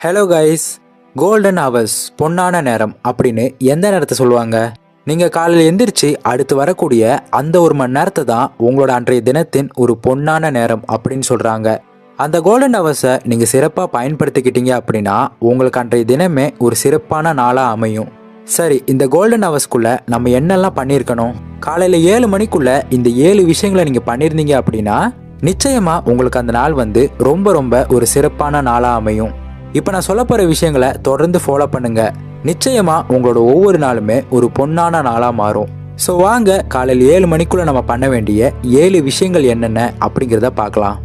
Hello guys golden hours பொன்னான நேரம் அப்படின்னு எந்த நேரத்தை சொல்லுவாங்க? நீங்கள் காலையில் எந்திரிச்சு அடுத்து வரக்கூடிய அந்த ஒரு மணி நேரத்தை தான் உங்களோட அன்றைய தினத்தின் ஒரு பொன்னான நேரம் அப்படின்னு சொல்கிறாங்க அந்த கோல்டன் ஹவர்ஸை நீங்கள் சிறப்பாக பயன்படுத்திக்கிட்டீங்க அப்படின்னா உங்களுக்கு அன்றைய தினமே ஒரு சிறப்பான நாளாக அமையும். சரி இந்த கோல்டன் ஹவர்ஸ்க்குள்ளே நம்ம என்னெல்லாம் பண்ணியிருக்கணும்? காலையில் ஏழு மணிக்குள்ளே இந்த ஏழு விஷயங்களை நீங்கள் பண்ணியிருந்தீங்க அப்படின்னா நிச்சயமாக உங்களுக்கு அந்த நாள் வந்து ரொம்ப ரொம்ப ஒரு சிறப்பான நாளாக அமையும். இப்போ நான் சொல்ல போகிற விஷயங்களை தொடர்ந்து ஃபாலோ பண்ணுங்க. நிச்சயமாக உங்களோட ஒவ்வொரு நாளுமே ஒரு பொன்னான நாளாக மாறும். ஸோ வாங்க காலையில் ஏழு மணிக்குள்ளே நம்ம பண்ண வேண்டிய ஏழு விஷயங்கள் என்னென்ன அப்படிங்கிறத பார்க்கலாம்.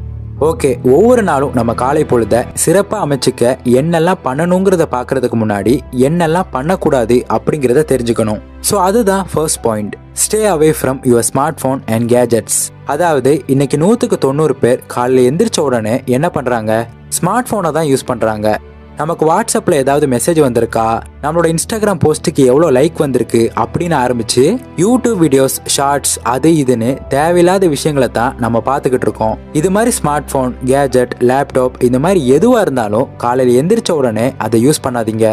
ஓகே ஒவ்வொரு நாளும் நம்ம காலை பொழுத சிறப்பாக அமைச்சிக்க என்னெல்லாம் பண்ணணுங்கிறத பார்க்கறதுக்கு முன்னாடி என்னெல்லாம் பண்ணக்கூடாது அப்படிங்கிறத தெரிஞ்சுக்கணும். ஸோ அதுதான் first point stay away from your smartphone and gadgets அதாவது இன்னைக்கு நூற்றுக்கு தொண்ணூறு பேர் காலையில் எந்திரிச்ச உடனே என்ன பண்ணுறாங்க ஸ்மார்ட் ஃபோனை தான் யூஸ் பண்ணுறாங்க நமக்கு வாட்ஸ்அப்பில் ஏதாவது மெசேஜ் வந்திருக்கா? நம்மளோட இன்ஸ்டாகிராம் போஸ்ட்டுக்கு எவ்வளோ லைக் வந்திருக்கு அப்படின்னு ஆரம்பித்து யூடியூப் வீடியோஸ் ஷார்ட்ஸ் அது இதுன்னு தேவையில்லாத விஷயங்களை தான் நம்ம பார்த்துக்கிட்டு இருக்கோம். இது மாதிரி ஸ்மார்ட் ஃபோன் கேஜெட் லேப்டாப் இந்த மாதிரி எதுவாக இருந்தாலும் காலையில் எந்திரிச்ச உடனே அதை யூஸ் பண்ணாதீங்க.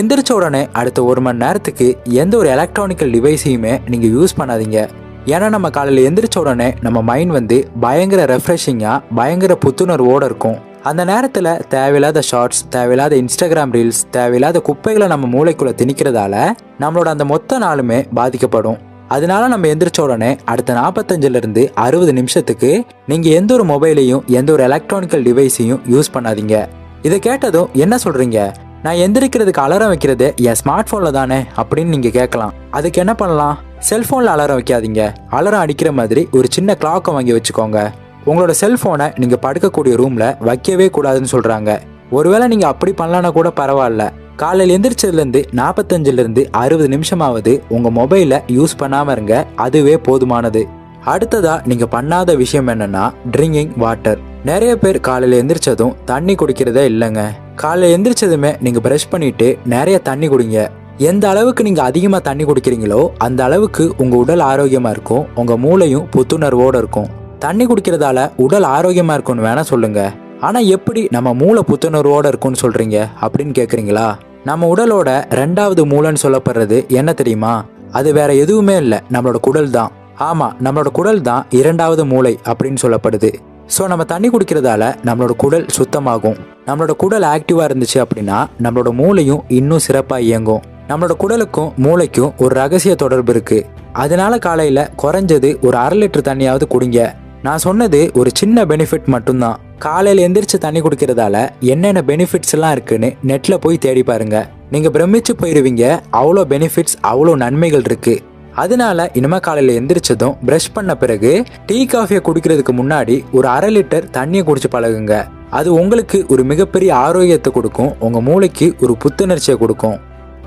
எந்திரிச்ச உடனே அடுத்த ஒரு மணி நேரத்துக்கு எந்த ஒரு எலக்ட்ரானிக்கல் டிவைஸையுமே நீங்கள் யூஸ் பண்ணாதீங்க. ஏன்னா நம்ம காலையில் எந்திரிச்ச உடனே நம்ம மைண்ட் வந்து பயங்கர ரெஃப்ரெஷிங்காக பயங்கர புத்துணர்வோடு இருக்கும். அந்த நேரத்தில் தேவையில்லாத ஷார்ட்ஸ் தேவையில்லாத இன்ஸ்டாகிராம் ரீல்ஸ் தேவையில்லாத குப்பைகளை நம்ம மூளைக்குள்ளே திணிக்கிறதால நம்மளோட அந்த மொத்த நாளுமே பாதிக்கப்படும். அதனால நம்ம எந்திரிச்ச உடனே அடுத்த நாற்பத்தஞ்சிலிருந்து அறுபது நிமிஷத்துக்கு நீங்கள் எந்த ஒரு மொபைலையும் எந்த ஒரு எலக்ட்ரானிக்கல் டிவைஸையும் யூஸ் பண்ணாதீங்க. இதை கேட்டதும் என்ன சொல்கிறீங்க நான் எந்திரிக்கிறதுக்கு அலாரம் வைக்கிறது என் ஸ்மார்ட் ஃபோனில் தானே? அப்படின்னு நீங்கள் கேட்கலாம். அதுக்கு என்ன பண்ணலாம்? செல்ஃபோனில் அலாரம் வைக்காதீங்க. அலாரம் அடிக்கிற மாதிரி ஒரு சின்ன கிளாக்கை வாங்கி வச்சுக்கோங்க. உங்களோட செல்ஃபோனை நீங்கள் படுக்கக்கூடிய ரூமில் வைக்கவே கூடாதுன்னு சொல்கிறாங்க ஒருவேளை நீங்கள் அப்படி பண்ணலான்னா கூட பரவாயில்ல. காலையில் எந்திரிச்சதுலேருந்து நாற்பத்தஞ்சிலேருந்து அறுபது நிமிஷமாவது உங்கள் மொபைலை யூஸ் பண்ணாமல் இருங்க. அதுவே போதுமானது. அடுத்ததாக நீங்கள் பண்ணாத விஷயம் என்னென்னா ட்ரிங்கிங் வாட்டர் நிறைய பேர் காலையில் எந்திரிச்சதும் தண்ணி குடிக்கிறதே இல்லைங்க. காலையில் எந்திரிச்சதுமே நீங்கள் ப்ரஷ் பண்ணிட்டு நிறைய தண்ணி குடிங்க. எந்த அளவுக்கு நீங்கள் அதிகமாக தண்ணி குடிக்கிறீங்களோ அந்த அளவுக்கு உங்கள் உடல் ஆரோக்கியமாக இருக்கும். உங்கள் மூளையும் புத்துணர்வோடு இருக்கும். தண்ணி குடிக்கிறதால உடல் ஆரோக்கியமா இருக்கும்னு வேணா சொல்லுங்க. ஆனா எப்படி நம்ம மூளை புத்துணர்வோட இருக்கும்னு சொல்றீங்க அப்படின்னு கேக்குறீங்களா? நம்ம உடலோட ரெண்டாவது மூளைன்னு சொல்லப்படுறது என்ன தெரியுமா? அது வேற எதுவுமே இல்லை. நம்மளோட குடல் தான். ஆமா நம்மளோட குடல் தான் இரண்டாவது மூளை அப்படின்னு சொல்லப்படுது. ஸோ நம்ம தண்ணி குடிக்கிறதால நம்மளோட குடல் சுத்தமாகும். நம்மளோட குடல் ஆக்டிவா இருந்துச்சு அப்படின்னா நம்மளோட மூளையும் இன்னும் சிறப்பாக இயங்கும். நம்மளோட குடலுக்கும் மூளைக்கும் ஒரு ரகசிய தொடர்பு இருக்கு. அதனால காலையில குறைஞ்சது ஒரு அரை லிட்டர் தண்ணியாவது குடிங்க. நான் சொன்னது ஒரு சின்ன பெனிஃபிட் மட்டும்தான். காலையில் எந்திரிச்சு தண்ணி குடிக்கிறதால என்னென்ன பெனிஃபிட்ஸ் எல்லாம் இருக்குன்னு நெட்ல போய் தேடி பாருங்க. நீங்க பிரமிச்சு போயிடுவீங்க அவ்வளோ பெனிஃபிட்ஸ் அவ்வளோ நன்மைகள் இருக்கு. அதனால இனிமே காலையில் எந்திரிச்சதும் ப்ரஷ் பண்ண பிறகு டீ காஃபியை குடிக்கிறதுக்கு முன்னாடி ஒரு அரை லிட்டர் தண்ணியை குடிச்சு பழகுங்க. அது உங்களுக்கு ஒரு மிகப்பெரிய ஆரோக்கியத்தை கொடுக்கும். உங்க மூளைக்கு ஒரு புத்துணர்ச்சியை கொடுக்கும்.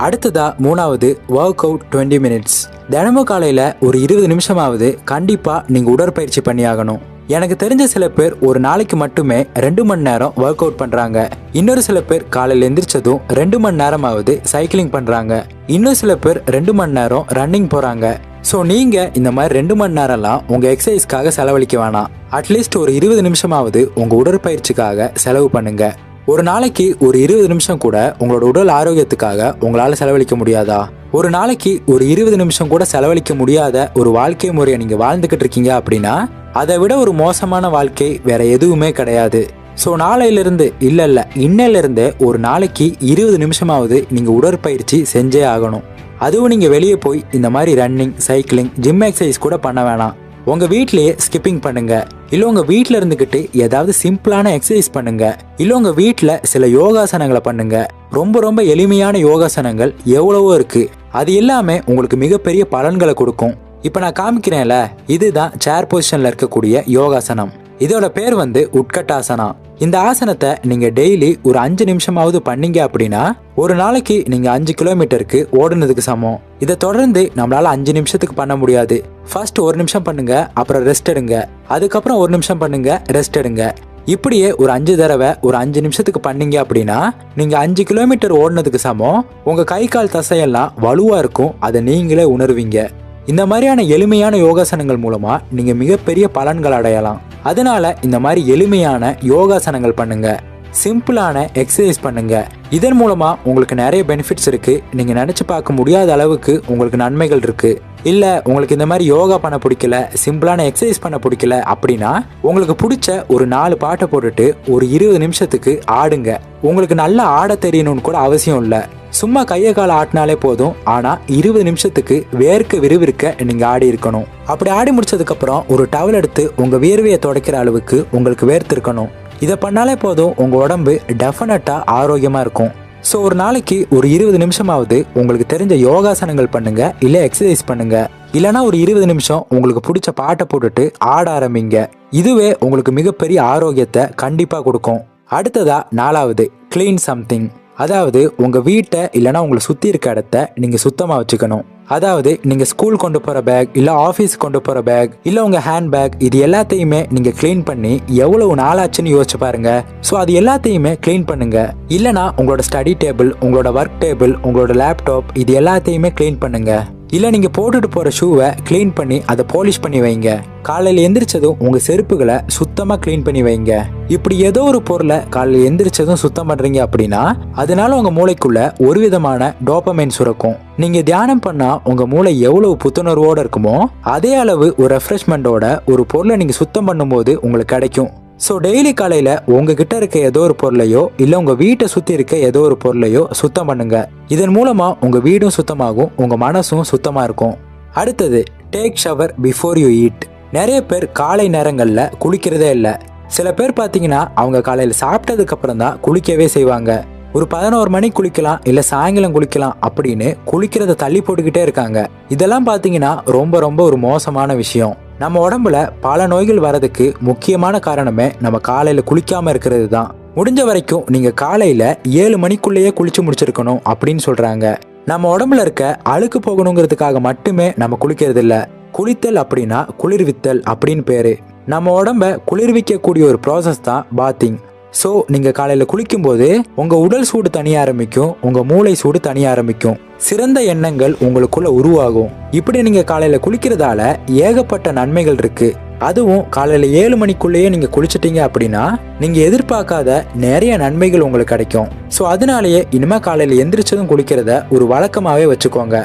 அடுத்ததா மூணாவது ஒர்க் அவுட் டுவெண்ட்டி மினிட்ஸ் தினமும் காலையில் ஒரு இருபது நிமிஷமாவது கண்டிப்பாக நீங்கள் உடற்பயிற்சி பண்ணியாகணும். எனக்கு தெரிஞ்ச சில பேர் ஒரு நாளைக்கு மட்டுமே ரெண்டு மணி நேரம் ஒர்க் அவுட் பண்ணுறாங்க இன்னொரு சில பேர் காலையில் எந்திரிச்சதும் ரெண்டு மணி நேரமாவது சைக்கிளிங் பண்ணுறாங்க இன்னும் சில பேர் ரெண்டு மணி நேரம் ரன்னிங் போகிறாங்க ஸோ நீங்கள் இந்த மாதிரி ரெண்டு மணி நேரம்லாம் உங்கள் எக்ஸசைஸ்க்காக செலவழிக்க வேணாம். அட்லீஸ்ட் ஒரு இருபது நிமிஷமாவது உங்கள் உடற்பயிற்சிக்காக செலவு பண்ணுங்கள் ஒரு நாளைக்கு ஒரு இருபது நிமிஷம் கூட உங்களோட உடல் ஆரோக்கியத்துக்காக உங்களால செலவழிக்க முடியாதா? ஒரு நாளைக்கு ஒரு இருபது நிமிஷம் கூட செலவழிக்க முடியாத ஒரு வாழ்க்கை முறையை நீங்க வாழ்ந்துகிட்டு இருக்கீங்க அப்படின்னா அதை விட ஒரு மோசமான வாழ்க்கை வேற எதுவுமே கிடையாது. ஸோ நாளையிலிருந்து இல்லை இல்லை இன்னிலிருந்து ஒரு நாளைக்கு இருபது நிமிஷமாவது நீங்கள் உடற்பயிற்சி செஞ்சே ஆகணும். அதுவும் நீங்கள் வெளியே போய் இந்த மாதிரி ரன்னிங் சைக்கிளிங் ஜிம் எக்ஸசைஸ் கூட பண்ண வேணாம். உங்கள் வீட்டிலேயே ஸ்கிப்பிங் பண்ணுங்க. இல்லை உங்கள் வீட்டில் இருந்துக்கிட்டு ஏதாவது சிம்பிளான எக்ஸசைஸ் பண்ணுங்க. இல்லை உங்கள் வீட்டில் சில யோகாசனங்களை பண்ணுங்க. ரொம்ப ரொம்ப எளிமையான யோகாசனங்கள் எவ்வளவோ இருக்கு. அது எல்லாமே உங்களுக்கு மிகப்பெரிய பலன்களை கொடுக்கும். இப்போ நான் காமிக்கிறேன்ல இதுதான் சேர் பொசிஷனில் இருக்கக்கூடிய யோகாசனம். இதோட பேர் வந்து உட்கட்டாசனா. இந்த ஆசனத்தை நீங்க டெய்லி ஒரு அஞ்சு நிமிஷமாவது பண்ணீங்க அப்படின்னா ஒரு நாளைக்கு நீங்க அஞ்சு கிலோமீட்டருக்கு ஓடுனதுக்கு சமம். இதை தொடர்ந்து நம்மளால அஞ்சு நிமிஷத்துக்கு பண்ண முடியாது. ஃபர்ஸ்ட் ஒரு நிமிஷம் பண்ணுங்க அப்புறம் ரெஸ்ட் எடுங்க. அதுக்கப்புறம் ஒரு நிமிஷம் பண்ணுங்க ரெஸ்ட் எடுங்க. இப்படியே ஒரு அஞ்சு தடவை ஒரு அஞ்சு நிமிஷத்துக்கு பண்ணீங்க அப்படின்னா நீங்க அஞ்சு கிலோமீட்டர் ஓடினதுக்கு சமம். உங்க கை கால் தசையெல்லாம் வலுவா இருக்கும் அதை நீங்களே உணர்வீங்க. இந்த மாதிரியான எளிமையான யோகாசனங்கள் மூலமா நீங்க மிகப்பெரிய பலன்கள் அடையலாம். அதனால இந்த மாதிரி எளிமையான யோகாசனங்கள் பண்ணுங்க. சிம்பிளான எக்ஸசைஸ் பண்ணுங்க. இதன் மூலமா உங்களுக்கு நிறைய பெனிஃபிட்ஸ் இருக்கு. நீங்க நினைச்சு பார்க்க முடியாத அளவுக்கு உங்களுக்கு நன்மைகள் இருக்கு. இல்லை உங்களுக்கு இந்த மாதிரி யோகா பண்ண பிடிக்கல சிம்பிளான எக்ஸசைஸ் பண்ண பிடிக்கல அப்படின்னா உங்களுக்கு பிடிச்ச ஒரு நாலு பாட்டை போட்டுட்டு ஒரு இருபது நிமிஷத்துக்கு ஆடுங்க. உங்களுக்கு நல்லா ஆட தெரியணும்னு கூட அவசியம் இல்லை. சும்மா கையை கால ஆட்டினாலே போதும். ஆனால் இருபது நிமிஷத்துக்கு வேர்க்க விறுவிறுக்க நீங்கள் ஆடி இருக்கணும். அப்படி ஆடி முடிச்சதுக்கப்புறம் ஒரு டவல் எடுத்து உங்கள் வியர்வையை துடைக்கிற அளவுக்கு உங்களுக்கு வேர்த்து இருக்கணும். இதை பண்ணாலே போதும் உங்கள் உடம்பு டெஃபினட்டாக ஆரோக்கியமாக இருக்கும். ஸோ ஒரு நாளைக்கு ஒரு இருபது நிமிஷமாவது உங்களுக்கு தெரிஞ்ச யோகாசனங்கள் பண்ணுங்க இல்லை எக்ஸசைஸ் பண்ணுங்க. இல்லைனா ஒரு இருபது நிமிஷம் உங்களுக்கு பிடிச்ச பாட்டை போட்டுட்டு ஆட ஆரம்பிங்க. இதுவே உங்களுக்கு மிகப்பெரிய ஆரோக்கியத்தை கண்டிப்பாக கொடுக்கும். அடுத்ததா நாலாவது க்ளீன் சம்திங் அதாவது உங்கள் வீட்டை இல்லைனா உங்களை சுற்றி இருக்க இடத்த நீங்கள் சுத்தமாக வச்சுக்கணும். அதாவது நீங்க ஸ்கூல் கொண்டு போற பேக் இல்ல ஆபீஸ் கொண்டு போற பேக் இல்ல உங்க ஹேண்ட் பேக் இது எல்லாத்தையுமே நீங்க க்ளீன் பண்ணி எவ்வளவு நாளாச்சுன்னு யோசிச்சு பாருங்க. ஸோ அது எல்லாத்தையுமே க்ளீன் பண்ணுங்க. இல்லனா உங்களோட ஸ்டடி டேபிள் உங்களோட ஒர்க் டேபிள் உங்களோட லேப்டாப் இது எல்லாத்தையுமே க்ளீன் பண்ணுங்க. இல்லை நீங்கள் போட்டுட்டு போகிற ஷூவை க்ளீன் பண்ணி அதை பாலிஷ் பண்ணி வைங்க. காலையில் எந்திரிச்சதும் உங்கள் செருப்புகளை சுத்தமாக க்ளீன் பண்ணி வைங்க. இப்படி ஏதோ ஒரு பொருளை காலையில் எந்திரிச்சதும் சுத்தம் பண்ணுறீங்க அப்படின்னா அதனால உங்கள் மூளைக்குள்ள ஒரு விதமான டோப்பமைன் சுரக்கும். நீங்கள் தியானம் பண்ணால் உங்கள் மூளை எவ்வளவு புத்துணர்வோடு இருக்குமோ அதே அளவு ஒரு ரெஃப்ரெஷ்மெண்ட்டோட ஒரு பொருளை நீங்கள் சுத்தம் பண்ணும்போது உங்களுக்கு கிடைக்கும். ஸோ டெய்லி காலையில் உங்ககிட்ட இருக்க ஏதோ ஒரு பொருளையோ இல்லை உங்கள் வீட்டை சுற்றி இருக்க ஏதோ ஒரு பொருளையோ சுத்தம் பண்ணுங்க. இதன் மூலமாக உங்கள் வீடும் சுத்தமாகும் உங்கள் மனசும் சுத்தமாக இருக்கும். அடுத்தது take shower before you eat நிறைய பேர் காலை நேரங்களில் குளிக்கிறதே இல்லை. சில பேர் பார்த்தீங்கன்னா அவங்க காலையில் சாப்பிட்டதுக்கப்புறம் தான் குளிக்கவே செய்வாங்க. ஒரு பதினோரு மணி குளிக்கலாம் இல்லை சாயங்காலம் குளிக்கலாம் அப்படின்னு குளிக்கிறத தள்ளி போட்டுக்கிட்டே இருக்காங்க. இதெல்லாம் பார்த்தீங்கன்னா ரொம்ப ரொம்ப ஒரு மோசமான விஷயம். நம்ம உடம்புல பல நோய்கள் வரதுக்கு முக்கியமான காரணமே நம்ம காலையில குளிக்காம இருக்கிறது தான். முடிஞ்ச வரைக்கும் நீங்க காலையில ஏழு மணிக்குள்ளேயே குளிச்சு முடிச்சிருக்கணும் அப்படின்னு சொல்றாங்க. நம்ம உடம்புல இருக்க அழுக்கு போகணுங்கிறதுக்காக மட்டுமே நம்ம குளிக்கிறது இல்ல. குளித்தல் அப்படின்னா குளிர்வித்தல் அப்படின்னு பேரு. நம்ம உடம்ப குளிர்விக்கக்கூடிய ஒரு ப்ராசஸ் தான் பாத்திங் ஸோ நீங்கள் காலையில் குளிக்கும்போது உங்கள் உடல் சூடு தனிய ஆரம்பிக்கும் உங்கள் மூளை சூடு தனிய ஆரம்பிக்கும். சிறந்த எண்ணங்கள் உங்களுக்குள்ள உருவாகும். இப்படி நீங்கள் காலையில் குளிக்கிறதால ஏகப்பட்ட நன்மைகள் இருக்கு. அதுவும் காலையில் ஏழு மணிக்குள்ளேயே நீங்கள் குளிச்சிட்டீங்க அப்படின்னா நீங்கள் எதிர்பார்க்காத நிறைய நன்மைகள் உங்களுக்கு கிடைக்கும். ஸோ அதனாலேயே இனிமேல் காலையில் எந்திரிச்சதும் குளிக்கிறத ஒரு வழக்கமாகவே வச்சுக்கோங்க.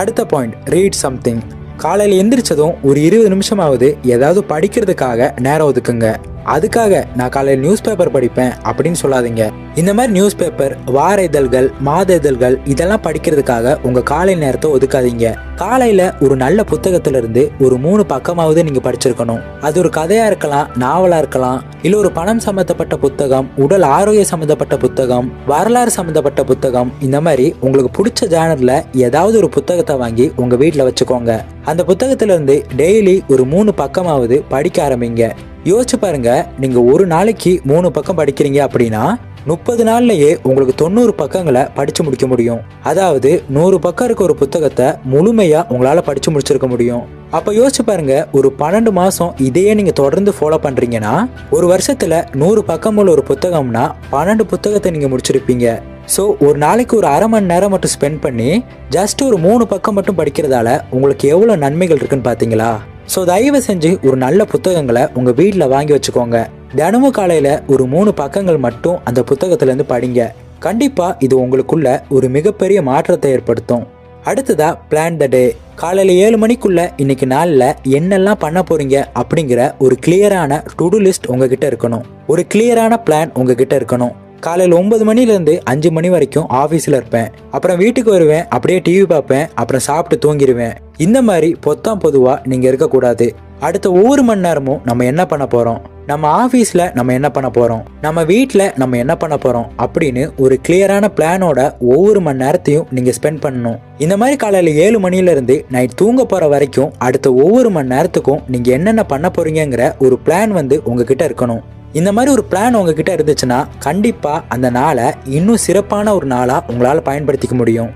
அடுத்த பாயிண்ட் ரீட் சம்திங் காலையில் எந்திரிச்சதும் ஒரு இருபது நிமிஷமாவது ஏதாவது படிக்கிறதுக்காக நேரம் ஒதுக்குங்க. அதுக்காக நான் காலையில் நியூஸ் பேப்பர் படிப்பேன் அப்படின்னு சொல்லாதீங்க. இந்த மாதிரி நியூஸ் பேப்பர் வார இதழ்கள் மாத இதழ்கள் இதெல்லாம் படிக்கிறதுக்காக உங்கள் காலை நேரத்தை ஒதுக்காதீங்க. காலையில் ஒரு நல்ல புத்தகத்திலிருந்து ஒரு மூணு பக்கமாவது நீங்கள் படிச்சிருக்கணும். அது ஒரு கதையாக இருக்கலாம் நாவலாக இருக்கலாம் இல்லை ஒரு பணம் சம்மந்தப்பட்ட புத்தகம் உடல் ஆரோக்கிய சம்மந்தப்பட்ட புத்தகம் வரலாறு சம்மந்தப்பட்ட புத்தகம் இந்த மாதிரி உங்களுக்கு பிடிச்ச ஜேனரில் ஏதாவது ஒரு புத்தகத்தை வாங்கி உங்கள் வீட்டில் வச்சுக்கோங்க. அந்த புத்தகத்திலிருந்து டெய்லி ஒரு மூணு பக்கமாவது படிக்க ஆரம்பிங்க. யோசிச்சு பாருங்க நீங்க ஒரு நாளைக்கு மூணு பக்கம் படிக்கிறீங்க அப்படின்னா முப்பது நாள்லயே உங்களுக்கு தொண்ணூறு பக்கங்களை படிச்சு முடிக்க முடியும். அதாவது நூறு பக்கம் இருக்க ஒரு புத்தகத்தை முழுமையா உங்களால படிச்சு முடிச்சிருக்க முடியும். அப்ப யோசிச்சு பாருங்க ஒரு பன்னெண்டு மாசம் இதையே நீங்க தொடர்ந்து ஃபாலோ பண்றீங்கன்னா ஒரு வருஷத்துல நூறு பக்கம் உள்ள ஒரு புத்தகம்னா பன்னெண்டு புத்தகத்தை நீங்க முடிச்சிருப்பீங்க. ஸோ ஒரு நாளைக்கு ஒரு அரை மணி நேரம் மட்டும் ஸ்பெண்ட் பண்ணி ஜஸ்ட் ஒரு மூணு பக்கம் மட்டும் படிக்கிறதால உங்களுக்கு எவ்வளோ நன்மைகள் இருக்குன்னு பார்த்தீங்களா ஸோ தயவு செஞ்சு ஒரு நல்ல புத்தகங்களை உங்கள் வீட்டில் வாங்கி வச்சுக்கோங்க. தினமும் காலையில் ஒரு மூணு பக்கங்கள் மட்டும் அந்த புத்தகத்துலேருந்து படிங்க. கண்டிப்பாக இது உங்களுக்குள்ள ஒரு மிகப்பெரிய மாற்றத்தை ஏற்படுத்தும். அடுத்ததா பிளான் த டே காலையில் ஏழு மணிக்குள்ள இன்னைக்கு நாளில் என்னெல்லாம் பண்ண போறீங்க அப்படிங்கிற ஒரு கிளியரான டு லிஸ்ட் உங்ககிட்ட இருக்கணும். ஒரு கிளியரான பிளான் உங்ககிட்ட இருக்கணும். காலையில் ஒன்பது மணிலேருந்து அஞ்சு மணி வரைக்கும் ஆஃபீஸில் இருப்பேன். அப்புறம் வீட்டுக்கு வருவேன் அப்படியே டிவி பார்ப்பேன் அப்புறம் சாப்பிட்டு தூங்கிடுவேன். இந்த மாதிரி பொத்தாம் பொதுவாக நீங்கள் இருக்கக்கூடாது. அடுத்த ஒவ்வொரு மணி நேரமும் நம்ம என்ன பண்ண போகிறோம் நம்ம ஆஃபீஸில் நம்ம என்ன பண்ண போகிறோம் நம்ம வீட்டில் நம்ம என்ன பண்ண போகிறோம் அப்படின்னு ஒரு கிளியரான பிளானோட ஒவ்வொரு மணி நேரத்தையும் நீங்கள் ஸ்பெண்ட் பண்ணணும். இந்த மாதிரி காலையில் ஏழு மணிலேருந்து நைட் தூங்க போகிற வரைக்கும் அடுத்த ஒவ்வொரு மணி நேரத்துக்கும் நீங்கள் என்னென்ன பண்ண போகிறீங்கிற ஒரு பிளான் வந்து உங்ககிட்ட இருக்கணும். இந்த மாதிரி ஒரு பிளான் உங்ககிட்ட இருந்துச்சுன்னா கண்டிப்பாக அந்த நாளை இன்னும் சிறப்பான ஒரு நாளாக உங்களால் பயன்படுத்திக்க முடியும்.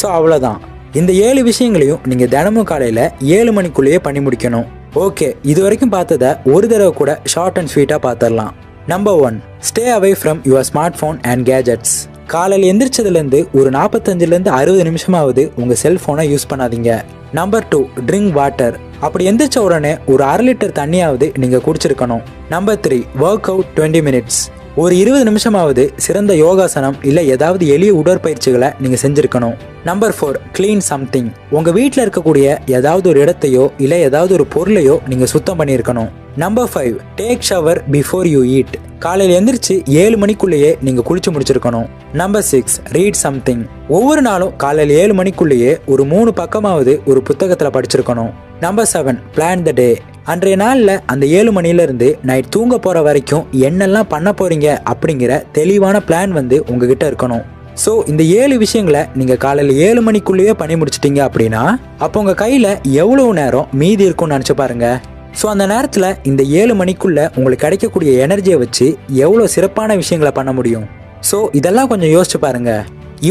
ஸோ அவ்வளோதான் இந்த ஏழு விஷயங்களையும் நீங்கள் தினமும் காலையில் ஏழு மணிக்குள்ளேயே பண்ணி முடிக்கணும். ஓகே இது வரைக்கும் பார்த்ததை ஒரு தடவை கூட ஷார்ட் அண்ட் ஸ்வீட்டாக பார்த்துடலாம். Number one stay away from your smartphone and gadgets காலையில் எந்திரிச்சதுலேருந்து ஒரு நாற்பத்தஞ்சிலேருந்து அறுபது நிமிஷமாவது உங்கள் செல்ஃபோனை யூஸ் பண்ணாதீங்க. நம்பர் டூ ட்ரிங்க் வாட்டர் அப்படி எந்திரிச்ச உடனே ஒரு அரை லிட்டர் தண்ணியாவது நீங்கள் குடிச்சிருக்கணும். Number three work out twenty minutes ஒரு இருபது நிமிஷமாவது சிறந்த யோகாசனம் இல்லை ஏதாவது எளிய உடற்பயிற்சிகளை நீங்கள் செஞ்சுருக்கணும். நம்பர் ஃபோர் க்ளீன் சம்திங் உங்கள் வீட்டில் இருக்கக்கூடிய ஏதாவது ஒரு இடத்தையோ இல்லை ஏதாவது ஒரு பொருளையோ நீங்கள் சுத்தம் பண்ணியிருக்கணும். Number five take shower before you eat காலையில் எந்திரிச்சு ஏழு மணிக்குள்ளேயே நீங்கள் குளிச்சு முடிச்சிருக்கணும். நம்பர் சிக்ஸ் ரீட் சம்திங் ஒவ்வொரு நாளும் காலையில் ஏழு மணிக்குள்ளேயே ஒரு மூணு பக்கமாவது ஒரு புத்தகத்தில் படிச்சிருக்கணும். Number seven plan the day அன்றைய நாளில் அந்த ஏழு மணிலேருந்து நைட் தூங்க போகிற வரைக்கும் என்னெல்லாம் பண்ண போகிறீங்க அப்படிங்கிற தெளிவான பிளான் வந்து உங்ககிட்ட இருக்கணும். ஸோ இந்த ஏழு விஷயங்களை நீங்கள் காலையில் ஏழு மணிக்குள்ளேயே பண்ணி முடிச்சிட்டிங்க அப்படின்னா அப்போ உங்கள் கையில் எவ்வளோ நேரம் மீதி இருக்கும்னு நினச்சி பாருங்கள் ஸோ அந்த நேரத்தில் இந்த ஏழு மணிக்குள்ளே உங்களுக்கு கிடைக்கக்கூடிய எனர்ஜியை வச்சு எவ்வளோ சிறப்பான விஷயங்களை பண்ண முடியும்? ஸோ இதெல்லாம் கொஞ்சம் யோசிச்சு பாருங்க.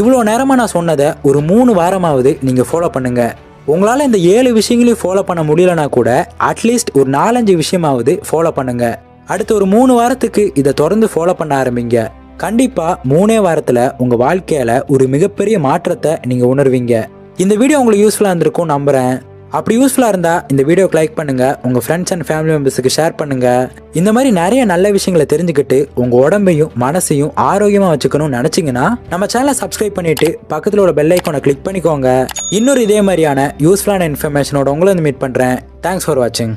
இவ்வளோ நேரமாக நான் சொன்னதை ஒரு மூணு வாரமாவது நீங்கள் ஃபாலோ பண்ணுங்கள் உங்களால் இந்த ஏழு விஷயங்களையும் ஃபாலோ பண்ண முடியலனா கூட அட்லீஸ்ட் ஒரு நாலஞ்சு விஷயமாவது ஃபாலோ பண்ணுங்க. அடுத்த ஒரு மூணு வாரத்துக்கு இதை தொடர்ந்து ஃபாலோ பண்ண ஆரம்பிங்க. கண்டிப்பாக மூணே வாரத்தில் உங்கள் வாழ்க்கையில் ஒரு மிகப்பெரிய மாற்றத்தை நீங்கள் உணர்வீங்க. இந்த வீடியோ உங்களுக்கு யூஸ்ஃபுல்லாக இருந்திருக்கும் நம்புகிறேன் அப்படி யூஸ்ஃபுல்லாக இருந்தால் இந்த வீடியோக்கு லைக் பண்ணுங்கள் உங்கள் ஃப்ரெண்ட்ஸ் அண்ட் ஃபேமிலி மெம்பர்ஸுக்கு ஷேர் பண்ணுங்கள் இந்த மாதிரி நிறைய நல்ல விஷயங்களை தெரிஞ்சுக்கிட்டு உங்கள் உடம்பையும் மனசையும் ஆரோக்கியமாக வச்சுக்கணும்னு நினச்சிங்கன்னா நம்ம சேனலை சப்ஸ்கிரைப் பண்ணிட்டு பக்கத்தில் உள்ள பெல் ஐக்கோனை கிளிக் பண்ணிக்கோங்க. இன்னொரு இதே மாதிரியான யூஸ்ஃபுல்லான இன்ஃபர்மேஷனோட உங்களை வந்து மீட் பண்ணுறேன் தேங்க்ஸ் ஃபார் வாட்சிங்